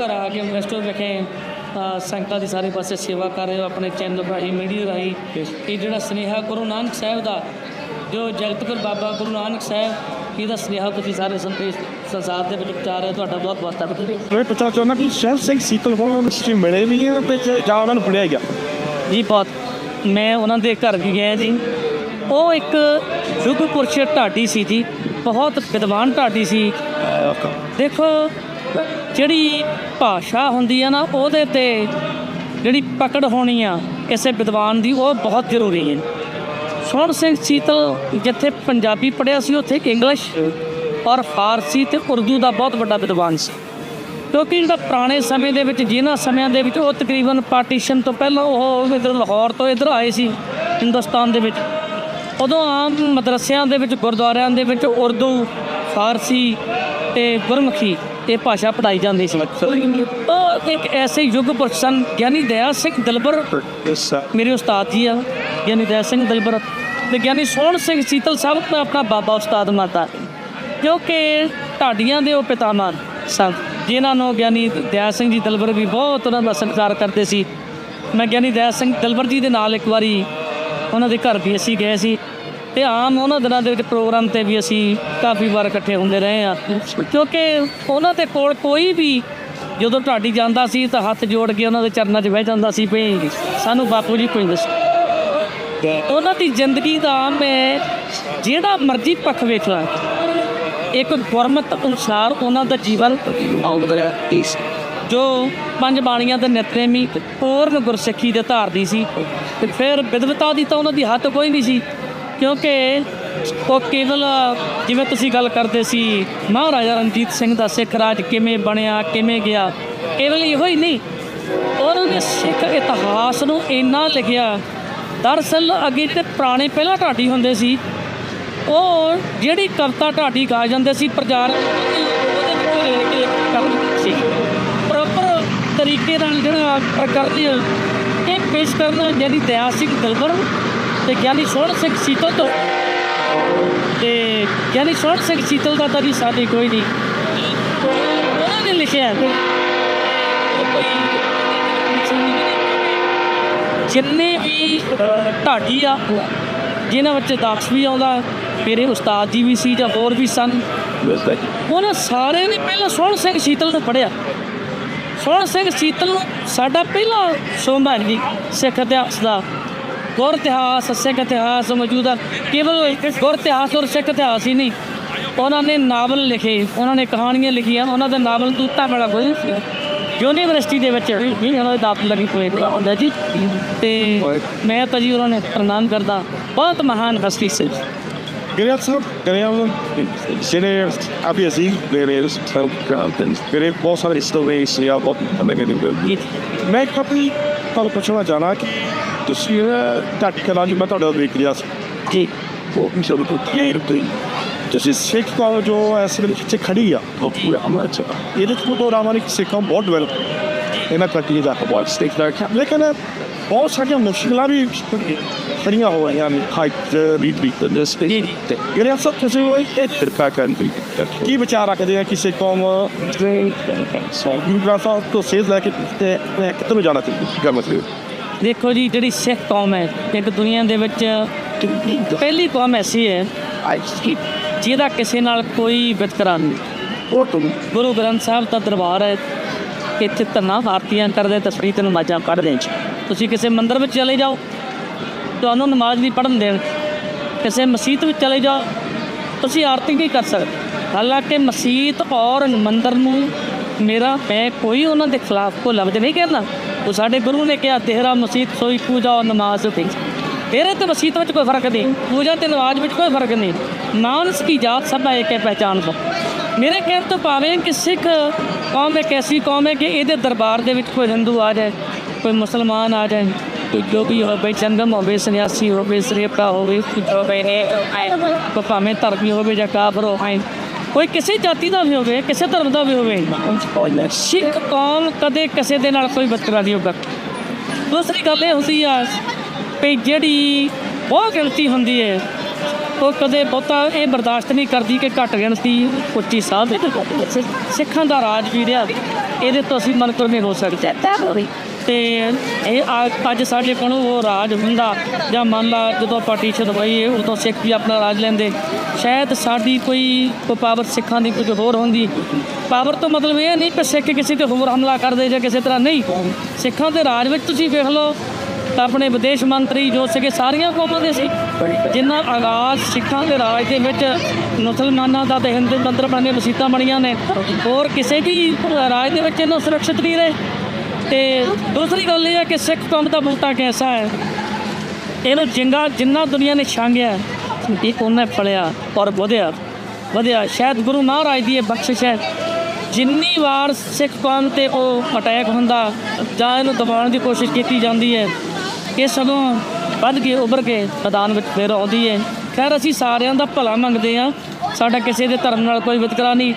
ਘਰ ਆ ਕੇ ਇਨਵੈਸਟਰ ਵਿਖੇ ਅ, ਸੰਗਤਾਂ ਦੀ ਸਾਰੇ ਪਾਸੇ ਸੇਵਾ ਕਰ ਰਹੇ ਹੋ ਆਪਣੇ ਚੈਨਲ ਰਾਹੀਂ ਮੀਡੀਆ ਰਾਹੀਂ। ਇਹ ਜਿਹੜਾ ਸੁਨੇਹਾ ਗੁਰੂ ਨਾਨਕ ਸਾਹਿਬ ਦਾ ਜੋ ਜਗਤਗੁਰ ਬਾਬਾ ਗੁਰੂ ਨਾਨਕ ਸਾਹਿਬ ਇਹਦਾ ਸੁਨੇਹਾ ਤੁਸੀਂ ਸਾਰੇ ਸੰਦੇਸ਼ ਸੰਸਾਰ ਦੇ ਵਿੱਚ ਪਹੁੰਚਾ ਰਹੇ ਹੋ ਤੁਹਾਡਾ ਬਹੁਤ ਬਹੁਤ ਧੰਨਵਾਦ। ਮੈਂ ਪੁੱਛਣਾ ਚਾਹੁੰਦਾ ਕਿ ਸ਼ਹਿਰ ਸਿੰਘ ਸੀਤਲ ਹੋਣ ਨੂੰ ਤੁਸੀਂ ਮਿਲੇ ਵੀ ਹੈ ਤੇ ਜਾਂ ਉਹਨਾਂ ਨੂੰ ਫੜਿਆ ਗਿਆ? ਜੀ ਬਹੁਤ। ਮੈਂ ਉਹਨਾਂ ਦੇ ਘਰ ਵੀ ਗਿਆ ਜੀ। ਉਹ ਇੱਕ ਯੁੱਗ ਪੁਰਸ਼ ਢਾਡੀ ਸੀ ਜੀ ਬਹੁਤ ਵਿਦਵਾਨ ਢਾਡੀ ਸੀ। ਦੇਖੋ ਜਿਹੜੀ ਭਾਸ਼ਾ ਹੁੰਦੀ ਆ ਨਾ, ਉਹਦੇ ਤੇ ਜਿਹੜੀ ਪਕੜ ਹੋਣੀ ਆ ਕਿਸੇ ਵਿਦਵਾਨ ਦੀ, ਉਹ ਬਹੁਤ ਜ਼ਰੂਰੀ ਹੈ। ਸੋਹਣ ਸਿੰਘ ਸੀਤਲ ਜਿੱਥੇ ਪੰਜਾਬੀ ਪੜ੍ਹਿਆ ਸੀ, ਉੱਥੇ ਇੰਗਲਿਸ਼ ਔਰ ਫਾਰਸੀ ਤੇ ਉਰਦੂ ਦਾ ਬਹੁਤ ਵੱਡਾ ਵਿਦਵਾਨ ਸੀ। ਕਿਉਂਕਿ ਜਿਹੜਾ ਪੁਰਾਣੇ ਸਮੇਂ ਦੇ ਵਿੱਚ, ਜਿਨ੍ਹਾਂ ਸਮਿਆਂ ਦੇ ਵਿੱਚ ਉਹ ਤਕਰੀਬਨ ਪਾਰਟੀਸ਼ਨ ਤੋਂ ਪਹਿਲਾਂ ਉਹ ਇਧਰ ਲਾਹੌਰ ਤੋਂ ਇਧਰ ਆਏ ਸੀ, ਹਿੰਦੁਸਤਾਨ ਦੇ ਵਿੱਚ। ਉਦੋਂ ਆਮ ਮਦਰਸਿਆਂ ਦੇ ਵਿੱਚ, ਗੁਰਦੁਆਰਿਆਂ ਦੇ ਵਿੱਚ ਉਰਦੂ, ਫਾਰਸੀ ਤੇ ਗੁਰਮੁਖੀ ਇਹ ਭਾਸ਼ਾ ਪੜਾਈ ਜਾਂਦੀ ਸੀ। ਉਹ ਇੱਕ ਐਸੇ ਯੁੱਗ ਪੁਰਸ਼ ਸਨ ਗਿਆਨੀ ਦਇਆ ਸਿੰਘ ਦਲਬਰ। ਮੇਰੇ ਉਸਤਾਦ ਜੀ ਆ ਗਿਆਨੀ ਦਇਆ ਸਿੰਘ ਦਲਬਰ। ਤੇ ਗਿਆਨੀ ਸੋਹਣ ਸਿੰਘ ਸੀਤਲ ਸਾਹਿਬ ਮੈਂ ਆਪਣਾ ਬਾਬਾ ਉਸਤਾਦ ਮਾਤਾ। ਕਿਉਂਕਿ ਢਾਡੀਆਂ ਦੇ ਉਹ ਪਿਤਾਮਹ ਸਨ। ਜਿਨ੍ਹਾਂ ਨੂੰ ਗਿਆਨੀ ਦਇਆ ਸਿੰਘ ਜੀ ਦਲਬਰ ਵੀ ਬਹੁਤ ਉਹਨਾਂ ਦਾ ਸਤਿਕਾਰ ਕਰਦੇ ਸੀ। ਮੈਂ ਗਿਆਨੀ ਦਇਆ ਸਿੰਘ ਦਲਬਰ ਜੀ ਦੇ ਨਾਲ ਇੱਕ ਵਾਰੀ ਉਹਨਾਂ ਦੇ ਘਰ ਵੀ ਅਸੀਂ ਗਏ ਸੀ। ਤੇ ਆਮ ਉਹਨਾਂ ਦਿਨਾਂ ਦੇ ਵਿੱਚ ਪ੍ਰੋਗਰਾਮ ਤੇ ਵੀ ਅਸੀਂ ਕਾਫੀ ਵਾਰ ਇਕੱਠੇ ਹੁੰਦੇ ਰਹੇ ਆ ਕਿਉਂਕਿ ਉਹਨਾਂ ਦੇ ਕੋਲ ਕੋਈ ਵੀ ਜਦੋਂ ਢਾਡੀ ਜਾਂਦਾ ਸੀ ਤਾਂ ਹੱਥ ਜੋੜ ਕੇ ਉਹਨਾਂ ਦੇ ਚਰਨਾਂ 'ਚ ਬਹਿ ਜਾਂਦਾ ਸੀ ਵੀ ਸਾਨੂੰ ਬਾਪੂ ਜੀ ਕੋਈ ਦੱਸੋ। ਉਹਨਾਂ ਦੀ ਜ਼ਿੰਦਗੀ ਦਾ ਮੈਂ ਜਿਹੜਾ ਮਰਜ਼ੀ ਪੱਖ ਵੇਖ ਲਾਂ। ਇੱਕ ਗੁਰਮਤ ਅਨੁਸਾਰ ਉਹਨਾਂ ਦਾ ਜੀਵਨ ਜੋ ਪੰਜ ਬਾਣੀਆਂ ਦੇ ਨਿਤਨੇਮੀ ਪੂਰਨ ਗੁਰਸਿੱਖੀ ਦੇ ਧਾਰਦੀ ਸੀ। ਤੇ ਫਿਰ ਵਿਦਵਤਾ ਦੀ ਤਾਂ ਉਹਨਾਂ ਦੀ ਹੱਥ ਕੋਈ ਨਹੀਂ ਸੀ। ਕਿਉਂਕਿ ਉਹ ਕੇਵਲ, ਜਿਵੇਂ ਤੁਸੀਂ ਗੱਲ ਕਰਦੇ ਸੀ, ਮਹਾਰਾਜਾ ਰਣਜੀਤ ਸਿੰਘ ਦਾ ਸਿੱਖ ਰਾਜ ਕਿਵੇਂ ਬਣਿਆ, ਕਿਵੇਂ ਗਿਆ, ਕੇਵਲ ਇਹੋ ਹੀ ਨਹੀਂ, ਉਹਨਾਂ ਨੇ ਸਿੱਖ ਇਤਿਹਾਸ ਨੂੰ ਇੰਨਾ ਲਿਖਿਆ ਦਰਅਸਲ ਅੱਗੇ ਤੇ ਪੁਰਾਣੇ ਪਹਿਲਾਂ ਢਾਡੀ ਹੁੰਦੇ ਸੀ, ਉਹ ਜਿਹੜੀ ਕਵਿਤਾ ਢਾਡੀ ਗਾ ਜਾਂਦੇ ਸੀ, ਪ੍ਰਚਾਰ ਉਹਦੇ ਵਿੱਚੋਂ ਲੈ ਕੇ ਕਰਦੇ ਸੀ। ਪ੍ਰੋਪਰ ਤਰੀਕੇ ਨਾਲ ਜਿਹੜਾ ਪ੍ਰਕਿਰਤੀ ਇਹ ਪੇਸ਼ ਕਰਨਾ ਜਿਹੜੀ ਦਇਆ ਸਿੰਘ ਦਲਬਰ ਤੇ ਗਿਆਨੀ ਸੋਹਣ ਸਿੰਘ ਸੀਤਲ ਤੋਂ। ਤੇ ਗਿਆਨੀ ਸੋਹਣ ਸਿੰਘ ਸੀਤਲ ਦਾ ਤਾਂ ਸਾਡੀ ਕੋਈ ਨਹੀਂ। ਉਹਨਾਂ ਨੇ ਲਿਖਿਆ ਜਿੰਨੇ ਵੀ ਢਾਡੀ ਆ, ਜਿਨ੍ਹਾਂ ਵਿੱਚ ਦਾਸ ਵੀ ਆਉਂਦਾ, ਮੇਰੇ ਉਸਤਾਦ ਜੀ ਵੀ ਸੀ ਜਾਂ ਹੋਰ ਵੀ ਸਨ, ਉਹਨਾਂ ਸਾਰਿਆਂ ਨੇ ਪਹਿਲਾਂ ਸੋਹਣ ਸਿੰਘ ਸੀਤਲ ਨੂੰ ਪੜਿਆ ਸੋਹਣ ਸਿੰਘ ਸੀਤਲ ਨੂੰ ਸਾਡਾ ਪਹਿਲਾ ਸੋਮਾ ਹੈ ਜੀ ਸਿੱਖ ਇਤਿਹਾਸ ਦਾ ਗੁਰ ਇਤਿਹਾਸ ਸਿੱਖ ਇਤਿਹਾਸ ਮੌਜੂਦਾ ਕੇਵਲ ਗੁਰ ਇਤਿਹਾਸ ਔਰ ਸਿੱਖ ਇਤਿਹਾਸ ਹੀ ਨਹੀਂ ਉਹਨਾਂ ਨੇ ਨਾਵਲ ਲਿਖੇ ਉਹਨਾਂ ਨੇ ਕਹਾਣੀਆਂ ਲਿਖੀਆਂ ਉਹਨਾਂ ਦੇ ਨਾਵਲ ਦੂਤਾ ਬੜਾ ਕੋਈ। ਯੂਨੀਵਰਸਿਟੀ ਦੇ ਵਿੱਚ ਵੀ ਉਹਨਾਂ ਦੇ ਦਾਤ ਲੱਗੀ ਹੋਏ ਹੁੰਦਾ ਜੀ। ਤੇ ਮੈਂ ਤਾਂ ਜੀ ਉਹਨਾਂ ਨੇ ਪ੍ਰਣਾਮ ਕਰਦਾ ਬਹੁਤ ਮਹਾਨ ਹਸਤੀ ਸੀ। ਗਰਿਆ ਸਾਹਿਬ ਗਰਿਆ ਜਿਹੜੇ ਆਪੀ ਅਸੀਂ ਮੇਰੇ ਮੇਰੇ ਬਹੁਤ ਸਾਰੇ ਸਟੋਰੀ ਸੀ ਆ ਬਹੁਤ ਜੀ। ਮੈਂ ਕਪੀ ਤੁਹਾਨੂੰ ਪੁੱਛਣਾ ਚਾਹਣਾ ਕਿ ਤੁਸੀਂ ਟੱਟ ਕਰਾਂ ਜੀ ਮੈਂ ਤੁਹਾਡਾ ਦੇਖ ਲਿਆ ਸੀ। ਜੀ। ਉਹ ਮਿਸ਼ਲ ਕੋ ਕੀ ਰੁਪਈ ਤੁਸੀਂ ਸਿੱਖ ਕੌਮ ਜੋ ਇਸ ਵੇਲੇ ਇੱਥੇ ਖੜੀ ਆ ਉਹ ਪੂਰਾ ਅਮਰ ਚ ਇਹਦੇ ਤੋਂ ਤੋਂ ਰਾਮਾਨੀ ਸਿੱਖਾਂ ਬਹੁਤ ਡਿਵੈਲਪ ਇਹਨਾਂ ਤੱਕ ਦਾ ਬਹੁਤ ਸਟੇਕ ਦਾ ਲੇਕਿਨ ਬਹੁਤ ਸਾਰੀਆਂ ਮੁਸ਼ਕਲਾਂ ਵੀ ਖੜੀਆਂ ਹੋ ਰਹੀਆਂ ਨੇ ਹਾਈਟ ਰੀਡ ਵੀ ਤੇ ਜੀ। ਤੇ ਜਿਹੜੇ ਸਭ ਤੁਸੀਂ ਉਹ ਇਹ ਤਰਕਾ ਕਰਨ ਕੀ ਵਿਚਾਰ ਰੱਖਦੇ ਆ ਕਿਸੇ ਕੌਮ ਸੌਂਗੀ ਸਾਹਿਬ ਤੋਂ ਸੇਧ ਲੈ ਕੇ ਤੇ ਕਿਤੇ ਨੂੰ ਜਾਣਾ ਚਾਹੀਦਾ? ਗੱਲ ਮਤਲਬ ਦੇਖੋ ਜੀ, ਜਿਹੜੀ ਸਿੱਖ ਕੌਮ ਹੈ, ਇੱਕ ਦੁਨੀਆ ਦੇ ਵਿੱਚ ਪਹਿਲੀ ਕੌਮ ਐਸੀ ਹੈ ਜਿਹਦਾ ਕਿਸੇ ਨਾਲ ਕੋਈ ਵਿਤਕਰਾ ਨਹੀਂ। ਉਹ ਤੋਂ ਗੁਰੂ ਗ੍ਰੰਥ ਸਾਹਿਬ ਦਾ ਦਰਬਾਰ ਹੈ, ਇੱਥੇ ਧੰਨਾ ਆਰਤੀਆਂ ਕਰਦੇ, ਤਸਵੀਰ ਤੇ ਨਮਾਜ਼ਾਂ ਪੜ੍ਹਦੇ 'ਚ ਤੁਸੀਂ ਕਿਸੇ ਮੰਦਿਰ ਵਿੱਚ ਚਲੇ ਜਾਓ, ਤੁਹਾਨੂੰ ਨਮਾਜ਼ ਨਹੀਂ ਪੜ੍ਹਨ ਦੇਣ। ਕਿਸੇ ਮਸਜਿਦ ਵਿੱਚ ਚਲੇ ਜਾਓ, ਤੁਸੀਂ ਆਰਤੀ ਨਹੀਂ ਕਰ ਸਕਦੇ। ਹਾਲਾਂਕਿ ਮਸਜਿਦ ਔਰ ਮੰਦਿਰ ਨੂੰ ਮੇਰਾ, ਮੈਂ ਕੋਈ ਉਹਨਾਂ ਦੇ ਖਿਲਾਫ ਕੋ ਲਫ਼ਜ਼ ਨਹੀਂ ਕਹਿਣਾ ਉਹ ਸਾਡੇ ਗੁਰੂ ਨੇ ਕਿਹਾ, ਤੇਰਾ ਮਸਜਿਦ ਸੋਈ ਪੂਜਾ ਔਰ ਨਮਾਜ਼ ਤੇ। ਤੇਰੇ ਤੇ ਮਸਜਿਦ ਵਿੱਚ ਕੋਈ ਫ਼ਰਕ ਨਹੀਂ, ਪੂਜਾ ਤੇ ਨਮਾਜ਼ ਵਿੱਚ ਕੋਈ ਫ਼ਰਕ ਨਹੀਂ। ਮਾਨਸ ਕੀ ਜਾਤ ਸਭ ਹੈ ਇੱਕ ਹੈ ਪਹਿਚਾਨ ਤੋਂ। ਮੇਰੇ ਕਹਿਣ ਤੋਂ ਭਾਵੇਂ ਕਿ ਸਿੱਖ ਕੌਮ ਇੱਕ ਐਸੀ ਕੌਮ ਹੈ ਕਿ ਇਹਦੇ ਦਰਬਾਰ ਦੇ ਵਿੱਚ ਕੋਈ ਹਿੰਦੂ ਆ ਜਾਏ, ਕੋਈ ਮੁਸਲਮਾਨ ਆ ਜਾਏ, ਕੋਈ ਜੋ ਵੀ ਹੋਵੇ ਚੰਗਮ ਹੋਵੇ, ਸੰਨਿਆਸੀ ਹੋਵੇ ਸ੍ਰੇਪਾ ਹੋਵੇ ਹੋਵੇ ਕੋਈ ਭਾਵੇਂ ਧਰਮੀ ਹੋਵੇ ਜਾਂ ਕਾਫਰ ਹੋਵੇ ਕੋਈ ਕਿਸੇ ਜਾਤੀ ਦਾ ਵੀ ਹੋਵੇ, ਕਿਸੇ ਧਰਮ ਦਾ ਵੀ ਹੋਵੇ, ਸਿੱਖ ਕੌਮ ਕਦੇ ਕਿਸੇ ਦੇ ਨਾਲ ਕੋਈ ਬਤਕਰਾ ਨਹੀਂ ਹੋਗਾ ਦੂਸਰੀ ਗੱਲ ਇਹ ਹੁੰਦੀ ਆ ਵੀ ਜਿਹੜੀ ਬਹੁਤ ਗਿਣਤੀ ਹੁੰਦੀ ਹੈ ਉਹ ਕਦੇ ਬਹੁਤਾ ਇਹ ਬਰਦਾਸ਼ਤ ਨਹੀਂ ਕਰਦੀ ਕਿ ਘੱਟ ਗਿਣਤੀ ਉੱਚੀ ਸਾਧ ਸਿੱਖਾਂ ਦਾ ਰਾਜ ਵੀ ਰਿਹਾ ਇਹਦੇ ਤੋਂ ਅਸੀਂ ਮਨਕਰ ਨਹੀਂ ਹੋ ਸਕਦੇ। ਤੇ ਇਹ ਆ- ਅੱਜ ਸਾਡੇ ਕੋਲ ਉਹ ਰਾਜ ਹੁੰਦਾ ਜਾਂ ਮੰਨ ਲਾ ਜਦੋਂ ਪਾਰਟੀਸ਼ਨ ਹੋਈ ਉਦੋਂ ਸਿੱਖ ਵੀ ਆਪਣਾ ਰਾਜ ਲੈਂਦੇ। ਸ਼ਾਇਦ ਸਾਡੀ ਕੋਈ ਕੋਈ ਪਾਵਰ ਸਿੱਖਾਂ ਦੀ ਕੁਝ ਹੋਰ ਹੁੰਦੀ। ਪਾਵਰ ਤੋਂ ਮਤਲਬ ਇਹ ਨਹੀਂ ਕਿ ਸਿੱਖ ਕਿਸੇ ਤੇ ਹੋਰ ਹਮਲਾ ਕਰਦੇ ਜਾਂ ਕਿਸੇ ਤਰ੍ਹਾਂ ਨਹੀਂ। ਸਿੱਖਾਂ ਦੇ ਰਾਜ ਵਿੱਚ ਤੁਸੀਂ ਵੇਖ ਲਓ ਤਾਂ ਆਪਣੇ ਵਿਦੇਸ਼ ਮੰਤਰੀ ਜੋ ਸੀਗੇ, ਸਾਰੀਆਂ ਕੌਮਾਂ ਦੇ ਸੀ, ਜਿਨ੍ਹਾਂ ਆਗਾਜ਼ ਸਿੱਖਾਂ ਦੇ ਰਾਜ ਦੇ ਵਿੱਚ ਮੁਸਲਮਾਨਾਂ ਦਾ ਤੇ ਹਿੰਦੂ ਮੰਦਰ ਬਣੇ ਮਸੀਤਾਂ ਬਣੀਆਂ ਨੇ। ਹੋਰ ਕਿਸੇ ਵੀ ਰਾਜ ਦੇ ਵਿੱਚ ਇਹਨਾਂ ਸੁਰੱਖਿਅਤ ਨਹੀਂ ਰਹੇ। ਤੇ ਦੂਸਰੀ ਗੱਲ ਇਹ ਹੈ ਕਿ ਸਿੱਖ ਕੌਮ ਦਾ ਬੂਟਾ ਕੈਸਾ ਹੈ? ਇਹਨੂੰ ਜਿੰਗਾ, ਜਿੰਨਾ ਦੁਨੀਆ ਨੇ ਛਾਂਗਿਆ, ਇਹ ਉਹਨੇ ਫਲਿਆ ਔਰ ਵਧਿਆ ਵਧਿਆ। ਸ਼ਾਇਦ ਗੁਰੂ ਮਹਾਰਾਜ ਦੀ ਇਹ ਬਖਸ਼ਿਸ਼ ਹੈ। ਜਿੰਨੀ ਵਾਰ ਸਿੱਖ ਕੌਮ ਤੇ ਉਹ ਅਟੈਕ ਹੁੰਦਾ ਜਾਂ ਇਹਨੂੰ ਦਬਾਉਣ ਦੀ ਕੋਸ਼ਿਸ਼ ਕੀਤੀ ਜਾਂਦੀ ਹੈ ਇਹ ਸਗੋਂ ਵੱਧ ਕੇ ਉੱਭਰ ਕੇ ਮੈਦਾਨ ਵਿੱਚ ਫੇਰ ਆਉਂਦੀ ਹੈ ਖੈਰ, ਅਸੀਂ ਸਾਰਿਆਂ ਦਾ ਭਲਾ ਮੰਗਦੇ ਹਾਂ ਸਾਡਾ ਕਿਸੇ ਦੇ ਧਰਮ ਨਾਲ ਕੋਈ ਵਿਤਕਰਾ ਨਹੀਂ।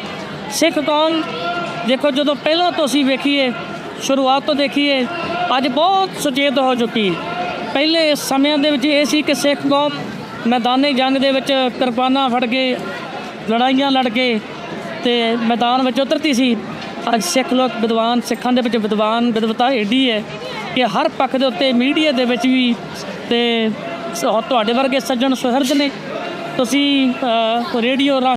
ਸਿੱਖ ਕੌਮ, ਦੇਖੋ ਜਦੋਂ ਪਹਿਲਾਂ ਤੋਂ ਅਸੀਂ ਵੇਖੀਏ, ਸ਼ੁਰੂਆਤ ਤੋਂ ਦੇਖੀਏ, ਅੱਜ ਬਹੁਤ ਸੁਚੇਤ ਹੋ ਚੁੱਕੀ ਪਹਿਲੇ ਸਮਿਆਂ ਦੇ ਵਿੱਚ ਇਹ ਸੀ ਕਿ ਸਿੱਖ ਕੌਮ ਮੈਦਾਨੀ ਜੰਗ ਦੇ ਵਿੱਚ ਕਿਰਪਾਨਾਂ ਫੜ ਕੇ, ਲੜਾਈਆਂ ਲੜ ਕੇ ਤੇ ਮੈਦਾਨ ਵਿੱਚ ਉਤਰਤੀ ਸੀ। ਅੱਜ ਸਿੱਖ ਲੋਕ ਵਿਦਵਾਨ, ਸਿੱਖਾਂ ਦੇ ਵਿੱਚ ਵਿਦਵਾਨ ਵਿਦਵਤਾ ਏਡੀ ਹੈ ਕਿ ਹਰ ਪੱਖ ਦੇ ਉੱਤੇ ਮੀਡੀਆ ਦੇ ਵਿੱਚ ਵੀ ਤੇ ਤੁਹਾਡੇ ਵਰਗੇ ਸੱਜਣ ਸੁਹਿਰਦ ਨੇ। ਤੁਸੀਂ ਰੇਡੀਓ ਰਾ